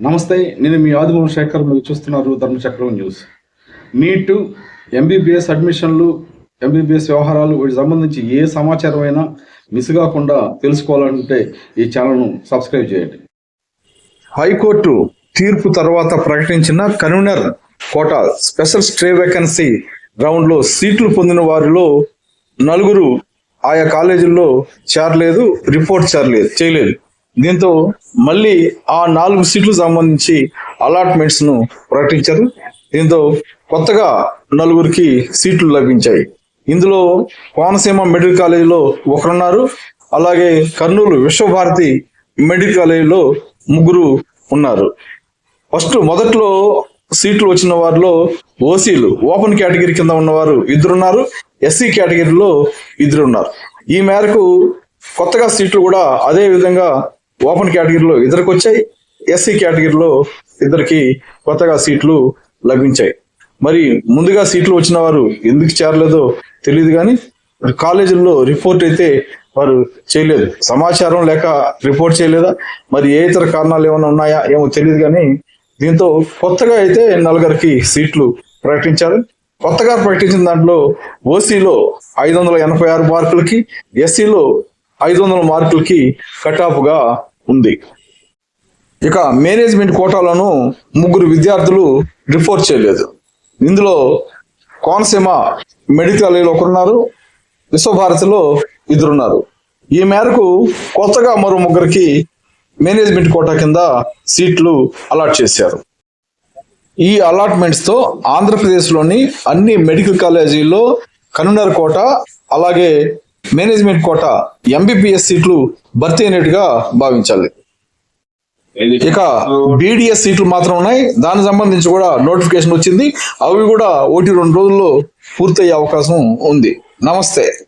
నమస్తే నేను మీ ఆదిమూల శేఖర్ మీరు చూస్తున్నారు ధర్మచక్రం న్యూస్. నీట్ ఎంబీబీఎస్ అడ్మిషన్లు ఎంబీబీఎస్ వ్యవహారాలు వీటికి సంబంధించి ఏ సమాచారం అయినా మిస్ కాకుండా తెలుసుకోవాలంటే ఈ ఛానల్ను సబ్స్క్రైబ్ చేయండి. హైకోర్టు తీర్పు తర్వాత ప్రకటించిన convener quota special stray vacancy రౌండ్లో సీట్లు పొందిన వారిలో నలుగురు ఆయా కాలేజీల్లో చేరలేదు రిపోర్ట్ చేరలేదు చేయలేదు. దీంతో మళ్ళీ ఆ నాలుగు సీట్లు సంబంధించి అలాట్మెంట్స్ను ప్రకటించారు. దీంతో కొత్తగా నలుగురికి సీట్లు లభించాయి. ఇందులో కోనసీమ మెడికల్ కాలేజీలో ఒకరున్నారు. అలాగే కర్నూలు విశ్వభారతి మెడికల్ కాలేజీలో ముగ్గురు ఉన్నారు. ఫస్ట్ మొదట్లో సీట్లు వచ్చిన వారిలో ఓసీలు ఓపెన్ కేటగిరీ కింద ఉన్నవారు ఇద్దరున్నారు. ఎస్సీ కేటగిరీలో ఇద్దరు ఉన్నారు ఈ మేరకు కొత్తగా సీట్లు కూడా అదే విధంగా ఓపెన్ కేటగిరీలో ఇద్దరికి వచ్చాయి ఎస్సీ కేటగిరీలో ఇద్దరికి కొత్తగా సీట్లు లభించాయి. మరి ముందుగా సీట్లు వచ్చిన వారు ఎందుకు చేరలేదో తెలియదు కానీ కాలేజీల్లో రిపోర్ట్ అయితే వారు చేయలేదు. సమాచారం లేక రిపోర్ట్ చేయలేదా? మరి ఏ ఇతర కారణాలు ఏమైనా ఉన్నాయా? ఏమో తెలియదు కానీ దీంతో కొత్తగా అయితే నలుగురికి సీట్లు ప్రకటించారు. కొత్తగా ప్రకటించిన దాంట్లో ఓసీలో ఐదు వందల ఎనభై ఆరు మార్కులకి ఎస్సీలో ఐదు వందల మార్కులకి కటాఫ్గా ఉంది. ఇక మేనేజ్మెంట్ కోటాలను ముగ్గురు విద్యార్థులు రిపోర్ట్ చేయలేదు. ఇందులో కోనసీమ మెడికల్ ఒకరున్నారు విశ్వభారతిలో ఇద్దరున్నారు. ఈ మేరకు కొత్తగా మరో ముగ్గురికి మేనేజ్మెంట్ కోటా కింద సీట్లు అలాట్ చేశారు. ఈ అలాట్మెంట్స్తో ఆంధ్రప్రదేశ్లోని అన్ని మెడికల్ కాలేజీల్లో కన్వీనర్ కోట అలాగే మేనేజ్మెంట్ కోట ఎంబీబీఎస్ సీట్లు భర్తీ అయినట్టుగా భావించాలి. ఇక బీడిఎస్ సీట్లు మాత్రం ఉన్నాయి. దానికి సంబంధించి కూడా నోటిఫికేషన్ వచ్చింది. అవి కూడా ఒకటి రెండు రోజుల్లో పూర్తయ్యే అవకాశం ఉంది. నమస్తే.